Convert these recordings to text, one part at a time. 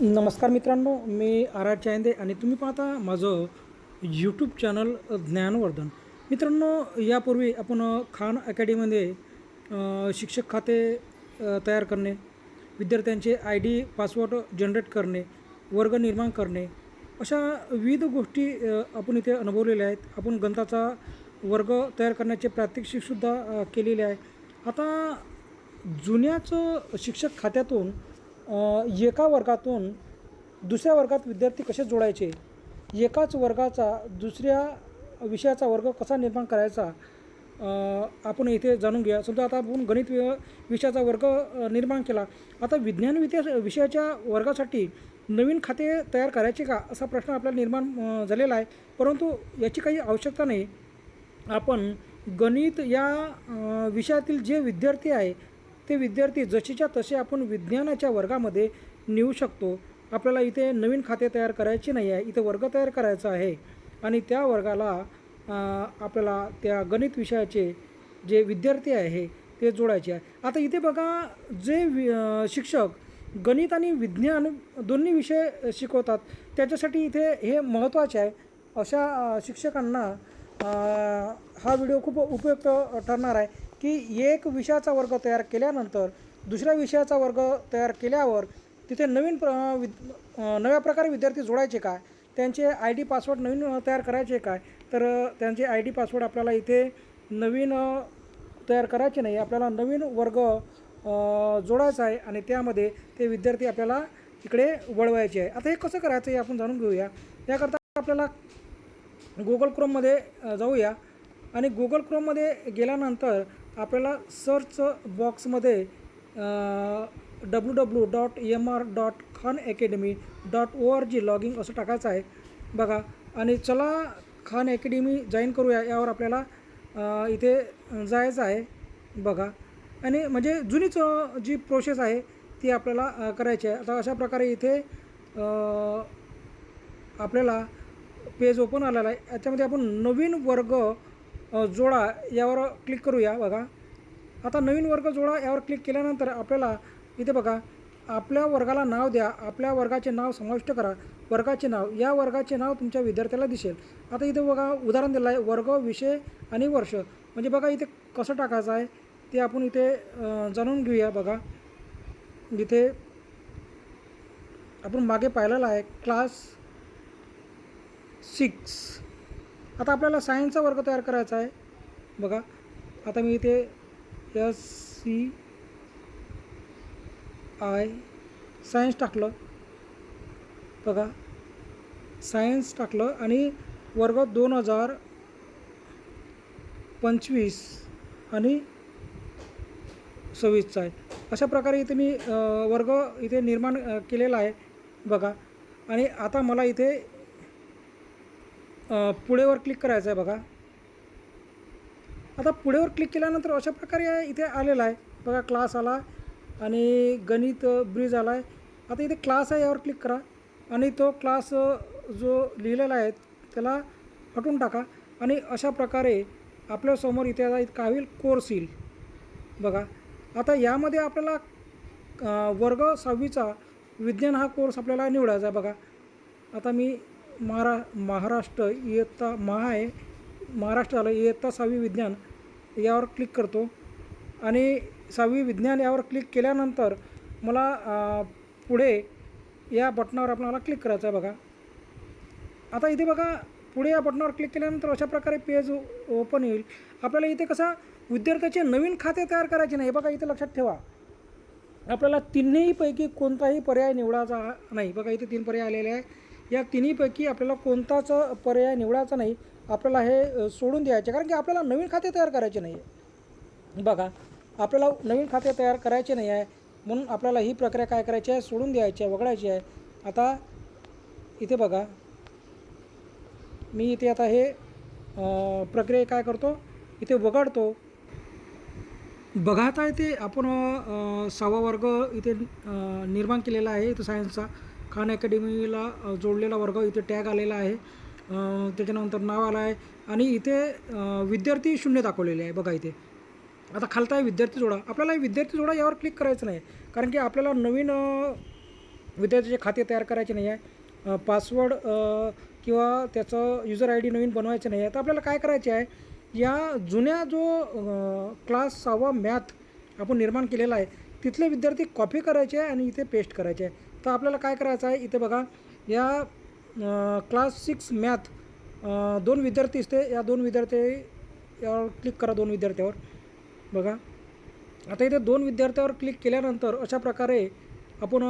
नमस्कार मित्रांनो मी R R चायंदे आणि तुम्ही पाहता माझं यूट्यूब चॅनल ज्ञानवर्धन. मित्रांनो यापूर्वी आपण खान अकॅडमीमध्ये शिक्षक खाते तयार करणे विद्यार्थ्यांचे आय डी पासवर्ड जनरेट करणे वर्ग निर्माण करणे अशा विविध गोष्टी आपण इथे अनुभवलेल्या आहेत. आपण गणिताचा वर्ग तयार करण्याचे प्रात्यक्षिकसुद्धा केलेले आहे. आता जुन्याच शिक्षक खात्यातून एका वर्गातून दुसऱ्या वर्गात विद्यार्थी कसे जोडायचे? एकाच वर्गाचा दुसऱ्या विषयाचा वर्ग कसा निर्माण करायचा? आपण इथे जाणून घ्या समजा आता आपण गणित वि- विषयाचा वर्ग निर्माण केला. आता विज्ञान विद्या विषयाच्या वर्गासाठी नवीन खाते तयार करायचे का? असा प्रश्न आपल्याला निर्माण झालेला आहे. परंतु याची काही आवश्यकता नाही. आपण गणित या विषयातील जे विद्यार्थी आहे ते विद्यार्थी जसेच्या तसे आपण विज्ञानाच्या वर्गामध्ये नेऊ शकतो. आपल्याला इथे नवीन खाते तयार करायचे नाही आहे. इथे वर्ग तयार करायचा आहे. आणि त्या वर्गाला आपल्याला त्या गणित विषयाचे जे विद्यार्थी आहे ते जोडायचे आहे. आता इथे बघा जे वि शिक्षक गणित आणि विज्ञान दोन्ही विषय शिकवतात त्याच्यासाठी इथे हे महत्त्वाचे आहे. अशा शिक्षकांना हा व्हिडिओ खूप उपयुक्त ठरणार आहे. की एक विषयाचा वर्ग तयार केल्यानंतर दुसऱ्या विषयाचा वर्ग तयार केल्यावर तिथे नवीन प्र विद नव्या प्रकारे विद्यार्थी जोडायचे काय? त्यांचे आय डी पासवर्ड नवीन तयार करायचे काय? तर त्यांचे आय डी पासवर्ड आपल्याला इथे नवीन तयार करायचे नाही. आपल्याला नवीन वर्ग जोडायचा आहे आणि त्यामध्ये ते विद्यार्थी आपल्याला इकडे वळवायचे आहे. आता हे कसं करायचं हे आपण जाणून घेऊया. याकरता आपल्याला गुगल क्रोममध्ये जाऊया. आणि गुगल क्रोममध्ये गेल्यानंतर आपल्याला सर्च बॉक्समध्ये W W dot M R dot Khan academy dot O R G logging असं टाकायचं आहे. बघा आणि चला खान अकॅडमी जॉईन करूया. यावर आपल्याला इथे जायचं आहे. बघा. आणि म्हणजे जुनीच जी प्रोसेस आहे ती आपल्याला करायची आहे. आता अशा प्रकारे इथे आपल्याला पेज ओपन आलेला आहे. याच्यामध्ये आपण नवीन वर्ग जोडा यावर क्लिक करूया बघा. आता नवीन वर्ग जोडा यावर क्लिक केल्यानंतर आपल्याला इथे बघा आपल्या वर्गाला नाव द्या. आपल्या वर्गाचे नाव समाविष्ट करा. वर्गाचे नाव या वर्गाचे नाव तुमच्या विद्यार्थ्याला दिसेल. आता इथे बघा उदाहरण दिलं आहे वर्ग विषय आणि वर्ष. म्हणजे बघा इथे कसं टाकायचं आहे ते आपण इथे जाणून घेऊया बघा. इथे आपण मागे पाहिलेलं आहे क्लास सिक्स आता आपल्याला सायन्सचा वर्ग तयार करायचा आहे. बघा आता मी इथे एस सी आय सायन्स टाकलं. बघा सायन्स टाकलं आणि वर्ग दोन हजार पंचवीस आणि सव्वीसचा आहे. अशा प्रकारे इथे मी वर्ग इथे निर्माण केलेला आहे. बघा आणि आता मला इथे पुढेवर क्लिक करायचं आहे बघा. आता पुढेवर क्लिक केल्यानंतर अशा प्रकारे इथे आलेला आहे. बघा क्लास आला आणि गणित ब्रिज आला आहे आता इथे क्लास आहे यावर क्लिक करा. आणि तो क्लास जो लिहिलेला आहे त्याला हटवून टाका. आणि अशा प्रकारे आपल्यासमोर इथे आता काय होईल कोर्स येईल. बघा आता यामध्ये आपल्याला वर्ग सहावीचा विज्ञान हा कोर्स आपल्याला निवडायचा आहे बघा. आता मी महारा महाराष्ट्र इयत्ता महा आहे महाराष्ट्राला इयत्ता सहावी विज्ञान यावर क्लिक करतो. आणि सहावी विज्ञान यावर क्लिक केल्यानंतर मला पुढे या बटनावर आपल्याला क्लिक करायचं आहे बघा. आता इथे बघा पुढे या बटनावर क्लिक केल्यानंतर अशा प्रकारे पेज ओपन येईल. आपल्याला इथे कसं विद्यार्थ्याचे नवीन खाते तयार करायचे नाही हे बघा इथे लक्षात ठेवा. आपल्याला तिन्हीपैकी कोणताही पर्याय निवडायचा नाही. बघा इथे तीन पर्याय आलेले आहे. या तिन्हीपैकी आपल्याला कोणताच पर्याय निवडायचा नाही. आपल्याला हे सोडून द्यायचे. कारण की आपल्याला नवीन खाते तयार करायचे नाही आहे बघा आपल्याला नवीन खाते तयार करायचे नाही आहे म्हणून आपल्याला ही प्रक्रिया काय करायची आहे? सोडून द्यायची आहे वगळायची आहे. आता इथे बघा. मी इथे आता हे प्रक्रिया काय करतो? इथे वगळतो. बघा आता इथे आपण सहावा वर्ग इथे निर्माण केलेला आहे इथं सायन्सचा खान अकॅडमीला जोडलेला वर्ग इथे टॅग आलेला आहे. त्याच्यानंतर नाव आलं आहे. आणि इथे विद्यार्थी शून्य दाखवलेले आहे बघा इथे. आता खालता आहे विद्यार्थी जोडा. आपल्याला विद्यार्थी जोडा यावर क्लिक करायचं नाही. कारण की आपल्याला नवीन विद्यार्थ्याचे खाते तयार करायचे नाही आहे. पासवर्ड किंवा त्याचं युजर आय डी नवीन बनवायचं नाही आहे. तर आपल्याला काय करायचे आहे? या जुन्या जो क्लास सहावा मॅथ आपण निर्माण केलेला आहे तिथले विद्यार्थी कॉपी करायचे आहे आणि इथे पेस्ट करायचे आहे. तर आपल्याला काय करायचं आहे? इथे बघा या क्लास सिक्स मॅथ दोन विद्यार्थी असते या दोन विद्यार्थी यावर क्लिक करा दोन विद्यार्थ्यावर. बघा. आता इथे दोन विद्यार्थ्यावर क्लिक केल्यानंतर अशा प्रकारे आपण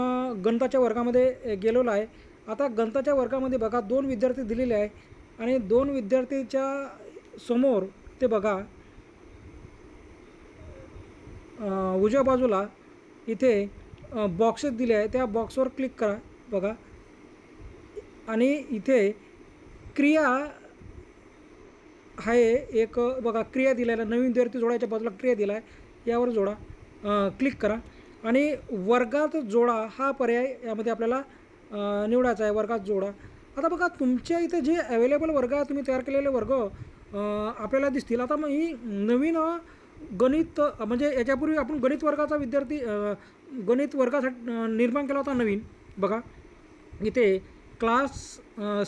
गणिताच्या वर्गामध्ये गेलेलो आहे. आता गणिताच्या वर्गामध्ये बघा दोन विद्यार्थी दिलेले आहे आणि दोन विद्यार्थीच्या समोर ते बघा उजव्या बाजूला इथे बॉक्सेस दिले आहे त्या बॉक्सवर क्लिक करा. बघा. आणि इथे क्रिया आहे. एक बघा क्रिया दिलेला आहे. नवीन विद्यार्थी जोडायच्या बाजूला क्रिया दिला आहे यावर जोडा. क्लिक करा. आणि वर्गात जोडा हा पर्याय यामध्ये आपल्याला निवडायचा आहे. वर्गात जोडा. आता बघा तुमच्या इथे जे अवेलेबल वर्ग तुम्ही तयार केलेले वर्ग आपल्याला दिसतील. आता मग ही नवीन गणित म्हणजे याच्यापूर्वी आपण गणित वर्गाचा विद्यार्थी गणित वर्गासाठी निर्माण केला होता नवीन. बघा इथे क्लास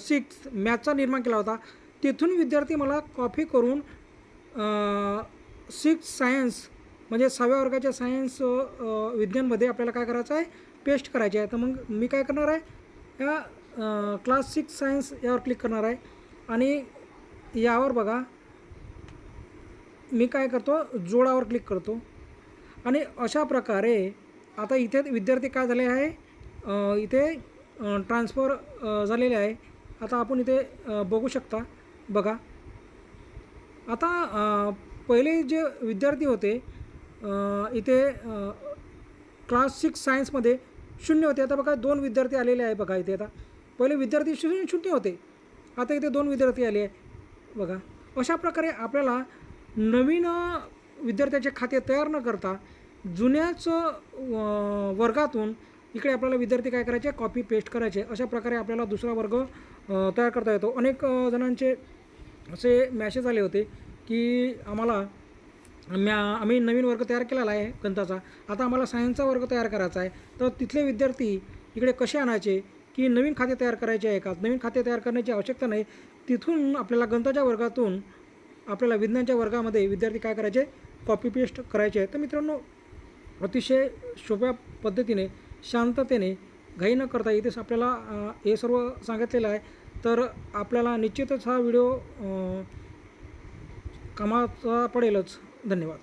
सिक्स मॅथचा निर्माण केला होता. तिथून विद्यार्थी मला कॉपी करून सिक्स सायन्स म्हणजे सहाव्या वर्गाच्या सायन्स विज्ञानमध्ये आपल्याला काय करायचं आहे? पेस्ट करायचे आहे. तर मग मी काय करणार आहे? या क्लास सिक्स सायन्स यावर क्लिक करणार आहे. आणि यावर बघा मी काय करतो? जोडावर क्लिक करतो. आणि अशा प्रकारे आता इथे विद्यार्थी काय झाले आहे? इथे ट्रान्सफर झालेले आहे. आता आपण इथे बघू शकता. बघा. आता पहिले जे विद्यार्थी होते इथे क्लास सिक्स सायन्समध्ये शून्य होते. आता बघा दोन विद्यार्थी आलेले आहे बघा इथे आता. पहिले विद्यार्थी शून्य शून्य होते. आता इथे दोन विद्यार्थी आले आहे. बघा. अशा प्रकारे आपल्याला नवीन विद्यार्थ्याचे खाते तयार न करता जुन्याच वर्गातून इकडे आपल्याला विद्यार्थी काय करायचे? कॉपी पेस्ट करायचे. अशा प्रकारे आपल्याला दुसरा वर्ग तयार करता येतो. अनेक जणांचे असे मॅसेज आले होते की आम्हाला म्या आम्ही नवीन वर्ग तयार केलेला आहे गणिताचा आता आम्हाला सायन्सचा वर्ग तयार करायचा आहे. तर तिथले विद्यार्थी इकडे कसे आणायचे? की नवीन खाते तयार करायचे आहे का? नवीन खाते तयार करण्याची आवश्यकता नाही. तिथून आपल्याला गणिताच्या वर्गातून आपल्याला विज्ञानच्या वर्गामध्ये विद्यार्थी काय करायचे? कॉपी पेस्ट करायचे आहे. तर मित्रांनो अतिशय सोप्या पद्धतीने शांततेने घाई न करता इथेच आपल्याला हे सर्व सांगितलेलं आहे. तर आपल्याला निश्चितच हा व्हिडिओ कामाचा पडेलच. धन्यवाद.